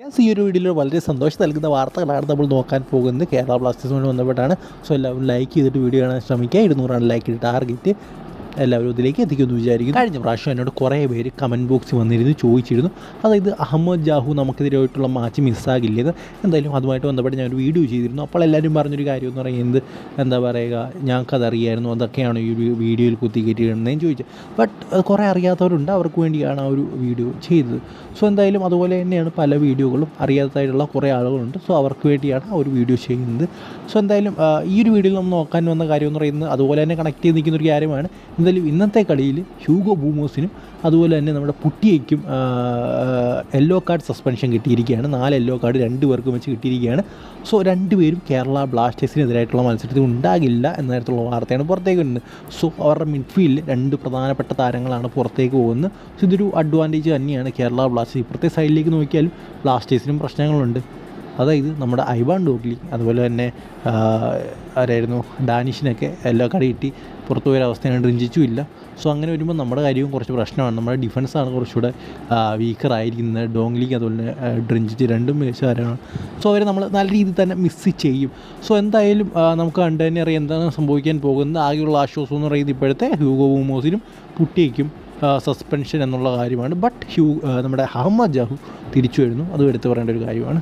ഞാൻ ഈ ഒരു വീഡിയോയിൽ വളരെ സന്തോഷം നൽകുന്ന വാർത്തകളാണ് നമ്മൾ നോക്കാൻ പോകുന്നത്. കേരള ബ്ലാസ്റ്റേഴ്സുമായി ബന്ധപ്പെട്ടാണ് സോ എല്ലാവരും ലൈക്ക് ചെയ്തിട്ട് വീഡിയോ കാണാൻ ശ്രമിക്കുക. ഇരുന്നൂറാണ് ലൈക്ക് ടാർഗറ്റ് എല്ലാവരും ഇതിലേക്ക് എത്തിക്കുമെന്ന് വിചാരിക്കുന്നു. കഴിഞ്ഞ പ്രാവശ്യം എന്നോട് കുറേ പേര് കമന്റ് ബോക്സിൽ വന്നിരുന്നു ചോദിച്ചിരുന്നു. അതായത് അഹമ്മദ് ജാഹു നമുക്കെതിരായിട്ടുള്ള മാച്ച് മിസ്സാകില്ലെന്ന് എന്തായാലും അതുമായിട്ട് ബന്ധപ്പെട്ട് ഞാനൊരു വീഡിയോ ചെയ്തിരുന്നു. അപ്പോൾ എല്ലാവരും പറഞ്ഞൊരു കാര്യം എന്ന് പറയുന്നത് എന്താ പറയുക ഞങ്ങൾക്കതറിയായിരുന്നു അതൊക്കെയാണ് ഈ വീഡിയോയിൽ കുത്തിക്കേറ്റിയിരുന്നതെന്ന് ചോദിച്ചത് ബട്ട് കുറേ അറിയാത്തവരുണ്ട്. അവർക്ക് വേണ്ടിയാണ് ആ ഒരു വീഡിയോ ചെയ്തത്. സോ എന്തായാലും അതുപോലെ തന്നെയാണ് പല വീഡിയോകളും അറിയാത്തതായിട്ടുള്ള കുറേ ആളുകളുണ്ട്. സോ അവർക്ക് വേണ്ടിയാണ് ആ ഒരു വീഡിയോ ചെയ്യുന്നത്. സോ എന്തായാലും ഈ ഒരു വീഡിയോയിൽ നമ്മൾ നോക്കാൻ വന്ന കാര്യം എന്ന് പറയുന്നത് അതുപോലെ തന്നെ കണക്ട് ചെയ്ത് നിൽക്കുന്ന ഒരു കാര്യമാണ്. എന്തായാലും ഇന്നത്തെ കളിയിൽ ഹ്യൂഗോ ബൂമോസിനും അതുപോലെ തന്നെ നമ്മുടെ പുട്ടിയയ്ക്കും യെല്ലോ കാർഡ് സസ്പെൻഷൻ കിട്ടിയിരിക്കുകയാണ്. നാല് യെല്ലോ കാർഡ് രണ്ട് പേർക്കും വെച്ച് കിട്ടിയിരിക്കുകയാണ്. സോ രണ്ടുപേരും കേരള ബ്ലാസ്റ്റേഴ്സിനെതിരായിട്ടുള്ള മത്സരത്തിൽ ഉണ്ടാകില്ല എന്ന തരത്തിലുള്ള വാർത്തയാണ് പുറത്തേക്ക് വരുന്നത് സോ അവരുടെ മിഡ്ഫീൽഡിൽ രണ്ട് പ്രധാനപ്പെട്ട താരങ്ങളാണ് പുറത്തേക്ക് പോകുന്നത്. സോ ഇതൊരു അഡ്വാന്റേജ് തന്നെയാണ് കേരള ബ്ലാസ്റ്റേഴ്സ്. ഇപ്പുറത്തെ സൈഡിലേക്ക് നോക്കിയാലും ബ്ലാസ്റ്റേഴ്സിനും പ്രശ്നങ്ങളുണ്ട്. അതായത് നമ്മുടെ ഐവാൻ ഡോഗ്ലി അതുപോലെ തന്നെ ആരായിരുന്നു ഡാനിഷിനൊക്കെ എല്ലാ കട കിട്ടി പുറത്തു പോയ അവസ്ഥയാണ് റിഞ്ചിച്ചും ഇല്ല സോ അങ്ങനെ വരുമ്പോൾ നമ്മുടെ കാര്യവും കുറച്ച് പ്രശ്നമാണ്. നമ്മുടെ ഡിഫൻസാണ് കുറച്ചുകൂടെ വീക്കർ ആയിരിക്കുന്നത് ഡോങ്ലിക്ക് അതുപോലെ തന്നെ ഡ്രിഞ്ചിച്ച് രണ്ടും മികച്ചവരാണ് സോ അവരെ നമ്മൾ നല്ല രീതിയിൽ തന്നെ മിസ് ചെയ്യും. സോ എന്തായാലും നമുക്ക് കണ്ടു തന്നെ അറിയാം എന്താണ് സംഭവിക്കാൻ പോകുന്നത്. ആകെയുള്ള ആശ്വാസം എന്ന് പറയുന്നത് ഇപ്പോഴത്തെ ഹ്യൂഗോ ബൂമോസിനും പുട്ടിയേക്കും സസ്പെൻഷൻ എന്നുള്ള കാര്യമാണ്. ബട്ട് ഹ്യൂ നമ്മുടെ അഹമ്മദ് ജാഹു തിരിച്ചു വരുന്നു. അതും എടുത്തു പറയേണ്ട ഒരു കാര്യമാണ്.